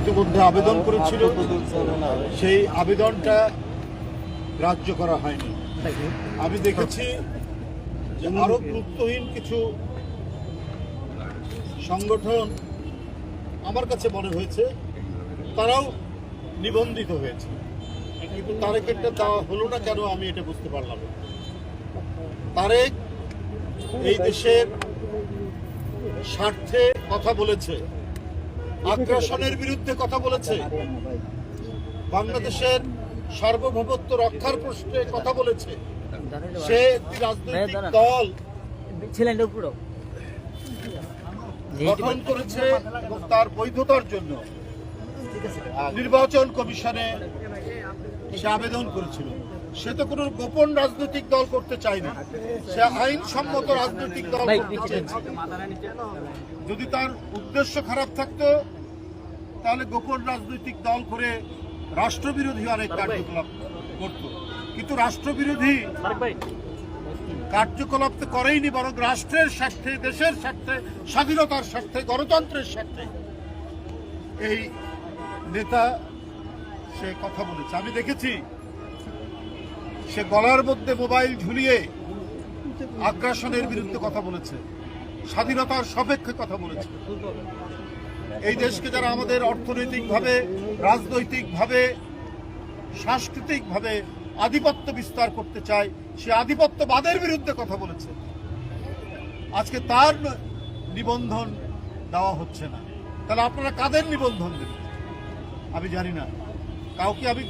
ইতিমধ্যে আবেদন করেছিল। সেই আবেদনটা গ্রাহ্য করা হয়নি। আমি দেখেছি যে আরও গুরুত্বহীন কিছু সংগঠন আমার কাছে মনে হয়েছে, তারাও নিবন্ধিত হয়েছে। কিন্তু তারেকেরটা দেওয়া হলো না কেন আমি এটা বুঝতে পারলাম। তারেক এই দেশের স্বার্থে কথা বলেছে। আগ্রাসনের বিরুদ্ধে কথা বলেছে। বাংলাদেশের সার্বভৌমত্ব রক্ষার প্রশ্নে কথা বলেছে। সে একটি রাজনৈতিক দল ছিলেন গঠন করেছে তার বৈধতার জন্য নির্বাচন কমিশনে সে আবেদন করেছিল। সে তো কোনো গোপন রাজনৈতিক দল করতে চায়নি সে আইনসম্মত রাজনৈতিক দল যদি তার উদ্দেশ্য খারাপ থাকতো তাহলে গোপন রাজনৈতিক দল করে রাষ্ট্রবিরোধী অনেক কার্যকলাপ করত। কিন্তু রাষ্ট্রবিরোধী কার্যকলাপ তো করেইনি বরং রাষ্ট্রের স্বার্থে দেশের স্বার্থে স্বাধীনতার স্বার্থে গণতন্ত্রের স্বার্থে। এই নেতা সে কথা বলেছে। আমি দেখেছি, সে গলার মধ্যে মোবাইল ঝুলিয়ে আগ্রাসনের বিরুদ্ধে কথা বলেছে, স্বাধীনতার সপেক্ষে কথা বলেছে। এই দেশকে যারা আমাদের অর্থনৈতিকভাবে, রাজনৈতিকভাবে, সাংস্কৃতিকভাবে আধিপত্য বিস্তার করতে চায়, সে আধিপত্যবাদের বিরুদ্ধে কথা বলেছে। আজকে তার নিবন্ধন দেওয়া হচ্ছে না। তাহলে আপনারা কাদের নিবন্ধন দেবেন? আমি জানি না। কাউকে আমি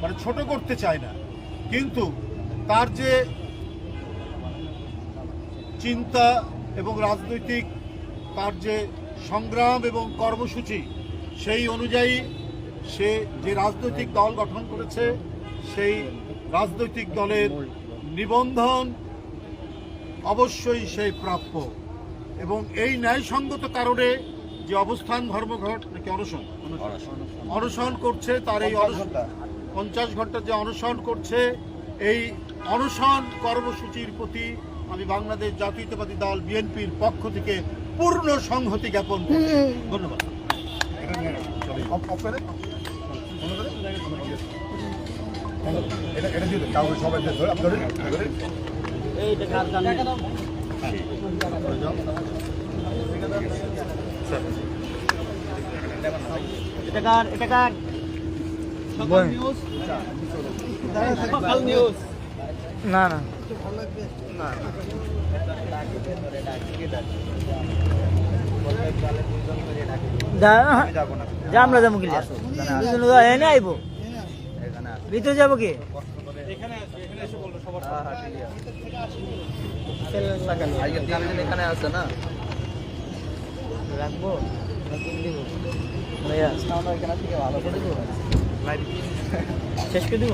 মানে ছোট করতে চাই না। কিন্তু তার যে চিন্তা এবং রাজনৈতিক তার যে সংগ্রাম এবং কর্মসূচি, সেই অনুযায়ী সে যে রাজনৈতিক দল গঠন করেছে, সেই রাজনৈতিক দলের নিবন্ধন অবশ্যই সেই প্রাপ্য। এবং এই ন্যায়সঙ্গত কারণে যে অবস্থান ধর্মঘট নাকি অনশন? অনশন। করছে তার এই পঞ্চাশ ঘণ্টা। যে অনশন করছে এই অনশন কর্মসূচির প্রতি আমি বাংলাদেশ জাতীয়তাবাদী দল বিএনপির পক্ষ থেকে পূর্ণ সংহতি জ্ঞাপন করছি। ধন্যবাদ। এইটা এটা কার সকাল নিউজ সকাল নিউজ না না। যা আমরা যাব কি এনে আইবো। ভিতরে যাব কি? এখানে আছে না? রাখব ভাইয়া এখানে থেকে ভালো করে শেষ করে দিব?